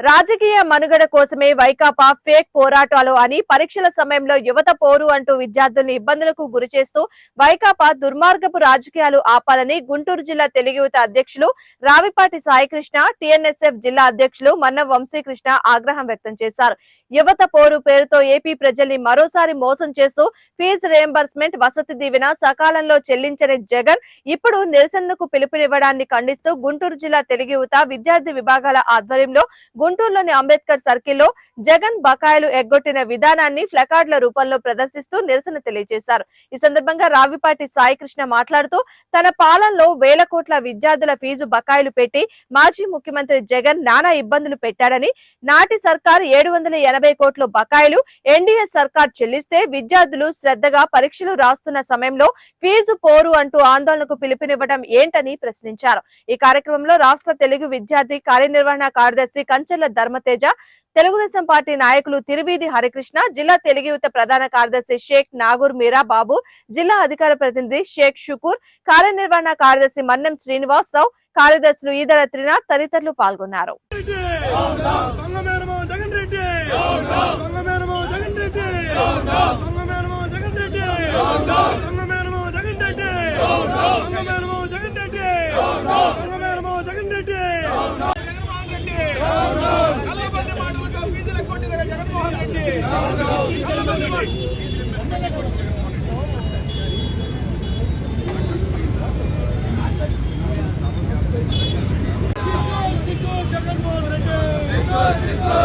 రాజకీయ మనుగడ కోసమే వైకాపా ఫేక్ పోరాటాలు అని పరీక్షల సమయంలో యువత పోరు అంటూ విద్యార్థుల్ని ఇబ్బందులకు గురి చేస్తూ వైకాపా దుర్మార్గపు రాజకీయాలు ఆపాలని గుంటూరు జిల్లా తెలుగుయుత అధ్యక్షులు రావిపాటి సాయికృష్ణ టిఎన్ఎస్ఎఫ్ జిల్లా అధ్యక్షులు మన్న వంశీకృష్ణ ఆగ్రహం వ్యక్తం చేశారు. యువత పోరు పేరుతో ఏపీ ప్రజల్ని మరోసారి మోసం చేస్తూ ఫీజు రియంబర్స్మెంట్ వసతి దీవెన సకాలంలో చెల్లించని జగన్ ఇప్పుడు నిరసనకు పిలుపునివ్వడాన్ని ఖండిస్తూ గుంటూరు జిల్లా తెలుగుయుత విద్యార్థి విభాగాల ఆధ్వర్యంలో గుంటూరులోని అంబేద్కర్ సర్కిల్లో జగన్ బకాయిలు ఎగ్గొట్టిన విధానాన్ని ఫ్లకార్డుల రూపంలో ప్రదర్శిస్తూ నిరసన తెలియజేశారు. ఈ సందర్భంగా రావిపాటి సాయికృష్ణ మాట్లాడుతూ తన పాలనలో వేల కోట్ల విద్యార్థుల ఫీజు బకాయిలు పెట్టి మాజీ ముఖ్యమంత్రి జగన్ నానా ఇబ్బందులు పెట్టాడని నాటి సర్కార్ ఏడు వందల ఎనభై కోట్ల బకాయిలు ఎన్డీఏ సర్కార్ చెల్లిస్తే విద్యార్థులు శ్రద్ధగా పరీక్షలు రాస్తున్న సమయంలో ఫీజు పోరు అంటూ ఆందోళనకు పిలుపునివ్వడం ఏంటని ప్రశ్నించారు. ఈ కార్యక్రమంలో రాష్ట్ర తెలుగు విద్యార్థి కార్యనిర్వహణ కార్యదర్శి కంచెల ధర్మతేజ తెలుగుదేశం పార్టీ నాయకులు తిరువీధి హరికృష్ణ జిల్లా తెలుగు యువత ప్రధాన కార్యదర్శి షేక్ నాగూర్ మీరా బాబు జిల్లా అధికార ప్రతినిధి షేక్ షుకూర్ కార్యనిర్వహణ కార్యదర్శి మన్నెం శ్రీనివాసరావు కార్యదర్శులు ఈదర త్రినాథ్ తదితరులు పాల్గొన్నారు. రెడ్డి! Let's go.